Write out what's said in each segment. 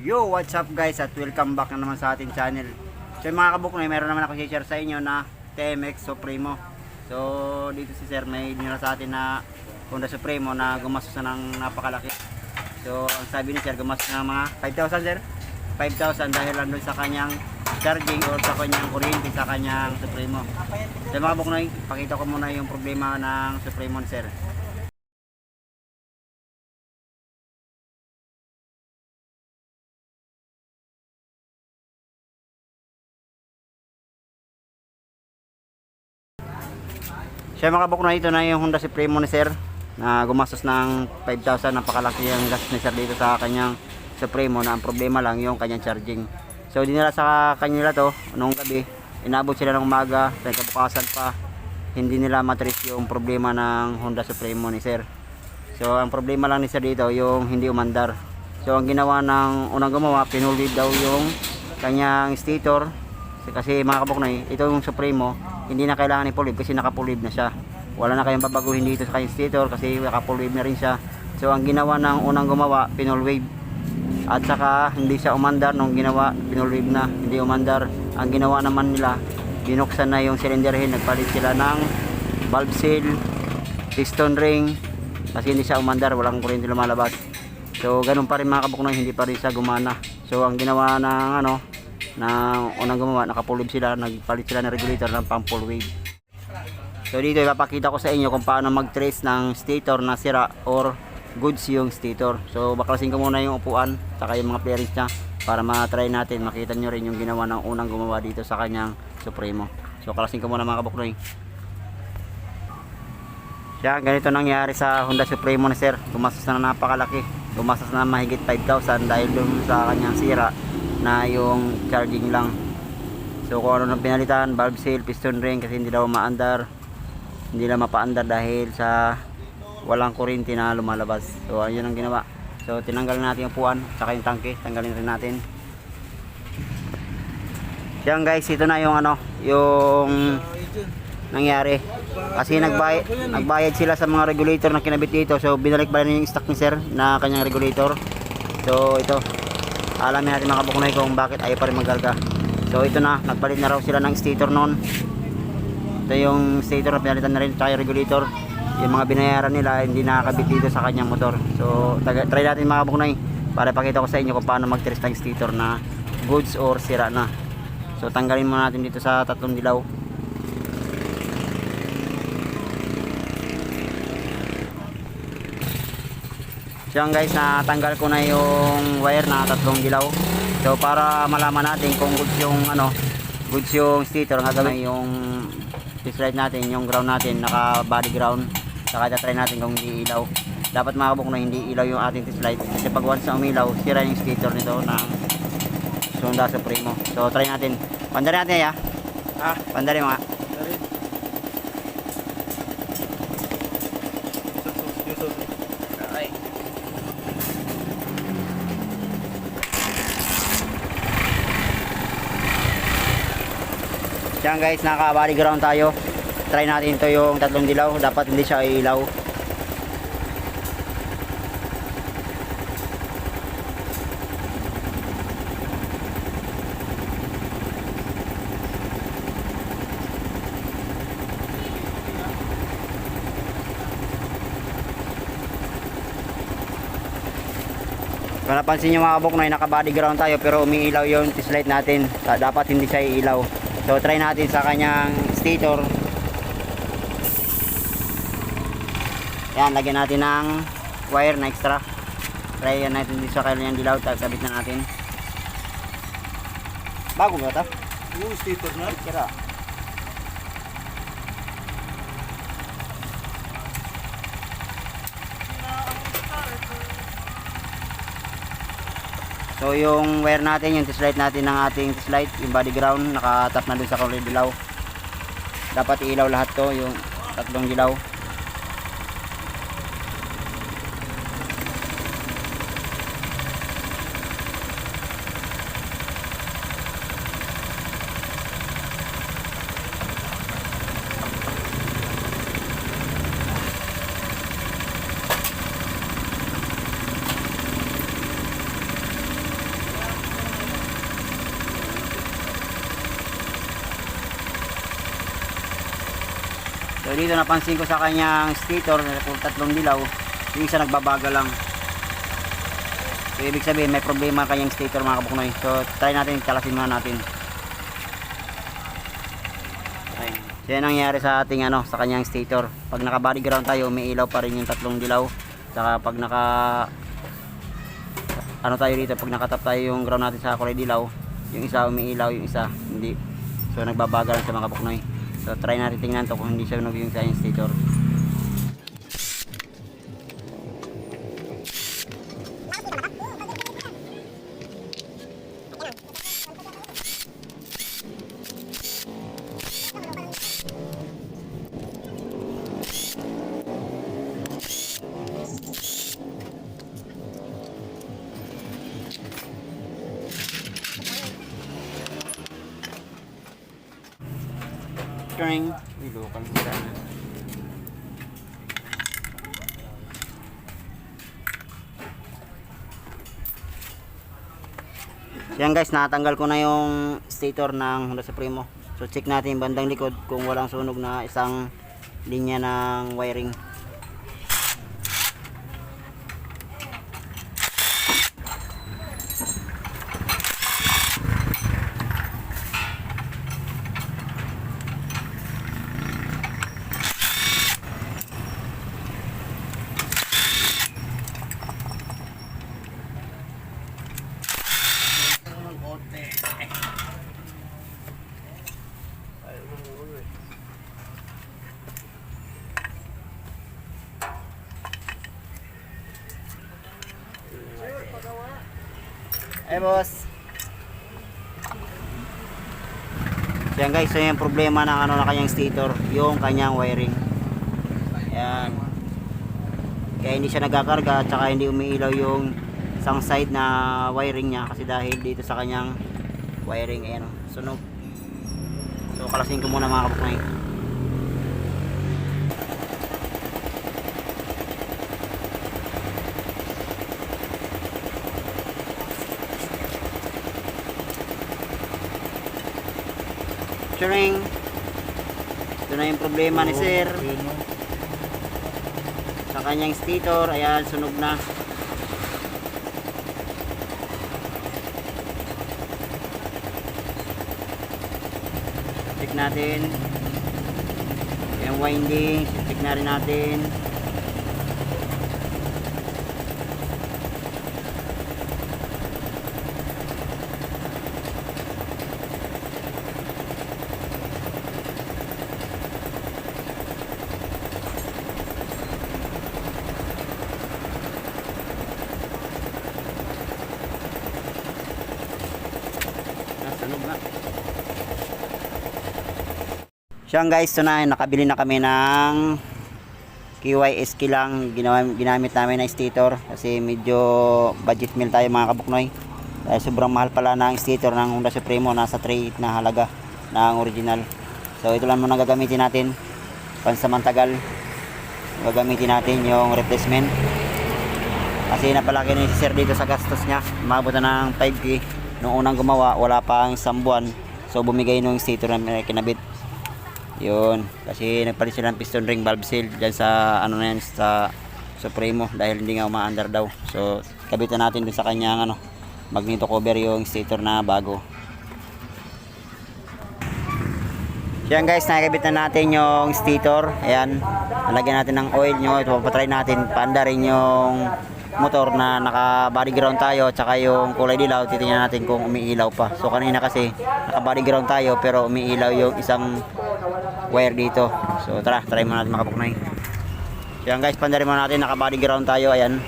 Yo, what's up guys at welcome back na naman sa ating channel. So mga kabuknoy, meron naman ako share sa inyo na TMX Supremo. So dito si Sir may dinala sa atin na Honda Supremo na gumastos na ng napakalaki. So ang sabi ni Sir gumastos na mga 5,000 Sir? 5,000 dahil lang sa kanyang charging or sa kanyang kuryente sa kanyang Supremo. So mga kabuknoy, pakita ko muna yung problema ng Supremo Sir. Siya mga kabuk na ito na yung Honda Supremo ni Sir na gumastos ng 5,000 napakalaki ang gas ni Sir dito sa kanyang Supremo na ang problema lang yung kanyang charging. So dinala sa kanila to noong gabi, inabot sila ng umaga, sa kabukasan pa hindi nila matris yung problema ng Honda Supremo ni Sir. So ang problema lang ni Sir dito yung hindi umandar. So ang ginawa ng unang gumawa, pinulid daw yung kanyang stator kasi mga kabuknay, ito yung Supremo, hindi na kailangan ipulid kasi nakapulid na siya. Wala na kayong babaguhin dito sa stator kasi nakapulid na rin siya. So ang ginawa ng unang gumawa, pinulwave. At saka hindi siya umandar nung ginawa, pinulwave na, hindi umandar. Ang ginawa naman nila, binuksan na yung cylinder head, nagpalit sila ng valve seal, piston ring, kasi hindi siya umandar, walang kuryente lumalabas. So ganun pa rin mga kabuknoy, hindi pa rin siya gumana. So ang ginawa ng ano, na unang gumawa, nakapulib sila, nagpalit sila ng regulator ng pang full wave. So dito ipapakita ko sa inyo kung paano mag-trace ng stator na sira or goods yung stator. So baklasin ko muna yung upuan, saka yung mga bearings niya para ma-try natin, makita nyo rin yung ginawa ng unang gumawa dito sa kanyang Supremo. So kalasin ko muna mga kabuknoy. Yan, ganito nangyari sa Honda Supremo ni Sir. Gumastos na napakalaki. Gumastos na mahigit 5,000 dahil dun sa kanyang sira na yung charging lang. So kung ano nang pinalitan, valve seal, piston ring kasi hindi daw maandar. Hindi na mapaandar dahil sa walang kuryente na lumalabas. So ayun ang ginawa. So tinanggal natin yung puan, saka yung tangke, tanggalin rin natin. Yan guys, ito na yung ano, yung nangyari. Kasi nagbayad, nagbayad sila sa mga regulator na kinabit dito. So binalik ba yung stock ni sir na kanyang regulator. So ito, alamin natin mga kabuknoy kung bakit ayaw pa rin magkarga. So ito na, nagpalit na raw sila ng stator noon. Ito yung stator na pinalitan na rin, tsaka regulator. Yung mga binayaran nila, hindi nakakabit dito sa kanyang motor. So try natin mga kabuknoy para pakita ko sa inyo kung paano mag-test ng stator na goods or sira na. So tanggalin muna natin dito sa tatlong dilaw. So yan guys, natanggal ko na yung wire na tatlong dilaw. So para malaman natin kung goods yung ano, goods yung stator, ang gagawin yung test light natin, yung ground natin, naka body ground. Saka try natin kung hindi ilaw. Dapat makabuk na hindi ilaw yung ating test light. Kasi pag once na umilaw, sira yung stator nito ng Honda Supremo. So try natin. Pandari natin ya. Ah, pandari mga. Yan guys, naka body ground tayo. Try natin ito yung tatlong dilaw. Dapat hindi siya ilaw. Kung napansin nyo mga kabok na naka body ground tayo pero umiilaw yung test light natin. Da- Dapat hindi siya ilaw. So try natin sa kanyang stator. Yan, lagyan natin ng wire na extra. Try yan natin dito sa kanyang dilaw. Sabit na natin. Bago ba ito? Yung stator na? Kira. So yung wire natin, yung test light natin ng ating test light, yung body ground, nakatap na dun sa kulay dilaw. Dapat ilaw lahat to, yung tatlong dilaw. So dito napansin ko sa kanyang stator na tatlong dilaw, yung isa nagbabaga lang. So ibig sabihin may problema ang kanyang stator mga kabuknoy. So try natin, kalasin muna natin. Okay. So yan ang nangyari sa ating ano, sa kanyang stator. Pag naka body ground tayo, may ilaw pa rin yung tatlong dilaw. Saka pag naka ano tayo dito, pag nakatap tayo yung ground natin sa kulay dilaw, yung isa umiilaw, yung isa hindi. So nagbabaga lang sa mga kabuknoy. So try natin tingnan to kung hindi siya sunog yung sa kanyang String. Uy, lokal sila na. Yan guys, natanggal ko na yung stator ng Honda Supremo. So check natin bandang likod kung walang sunog na isang linya ng wiring. Eh boss. So yan guys, so yung problema ng ano na kanyang stator, yung kanyang wiring. Yan. Kaya hindi siya nagkakarga at saka hindi umiilaw yung isang side na wiring niya kasi dahil dito sa kanyang wiring ayan sunog. So kalasin ko muna mga kabuknay. Turing. Ito na yung problema ni sir. Sa kanyang stator, ayan, sunog na. Check natin. Yung winding, check na rin natin. Nasunog na. Siya guys, so na, nakabili na kami ng KYS lang. Ginawa, ginamit namin na stator kasi medyo budget meal tayo mga kabuknoy. Dahil sobrang mahal pala ng stator ng Honda Supremo nasa 3 na halaga ng original. So ito lang muna gagamitin natin. Pansamantagal gagamitin natin yung replacement. Kasi napalaki ni si sir dito sa gastos niya. Umabot na ng 5k nung unang gumawa wala pang isang buwan. So bumigay nung stator na kinabit yun kasi nagpalit sila ng piston ring valve seal dyan sa ano na yan sa Supremo dahil hindi nga umaandar daw so kabitan natin dun sa kanyang ano magneto cover yung stator na bago Yan guys, nakikabit na natin yung stator. Ayan, nalagyan natin ng oil nyo. Ito, papatry natin. Paanda rin yung motor na naka body ground tayo. Tsaka yung kulay dilaw, titingnan natin kung umiilaw pa. So kanina kasi, naka body ground tayo pero umiilaw yung isang wire dito. So tara, try mo natin makapuknay. Yan guys, pandarin mo natin. Naka body ground tayo. Ayan.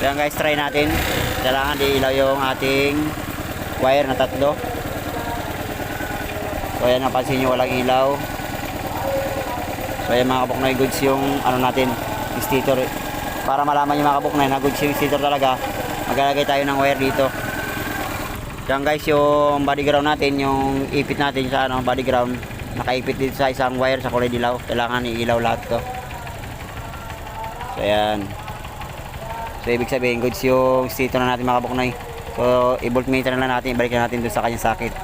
Yan guys, try natin. Kailangan di ilaw yung ating wire na tatlo. So ayan, napansin nyo walang ilaw. So ayan mga kabuknoy, goods yung ano natin, stator. Para malaman nyo mga kabuknoy na goods yung stator talaga, maglalagay tayo ng wire dito. Yan guys, yung body ground natin, yung ipit natin sa ano, body ground, nakaipit dito sa isang wire sa kulay dilaw. Kailangan iilaw lahat to. So ayan. So ibig sabihin, goods yung stator na natin mga kabuknoy. So i-voltmeter na lang natin, ibalik na natin doon sa kanyang socket.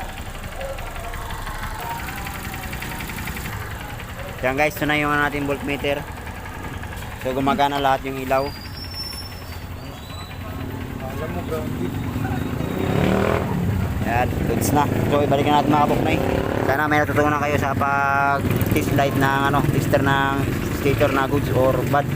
Yan guys, ito na yung natin voltmeter. So gumagana lahat yung ilaw. Alam mo, grounded. Yan, goods na. So ibalikan natin mga kabuknoy. Sana may natutunan kayo sa pag test light ng ano, tester ng stator na goods or bad.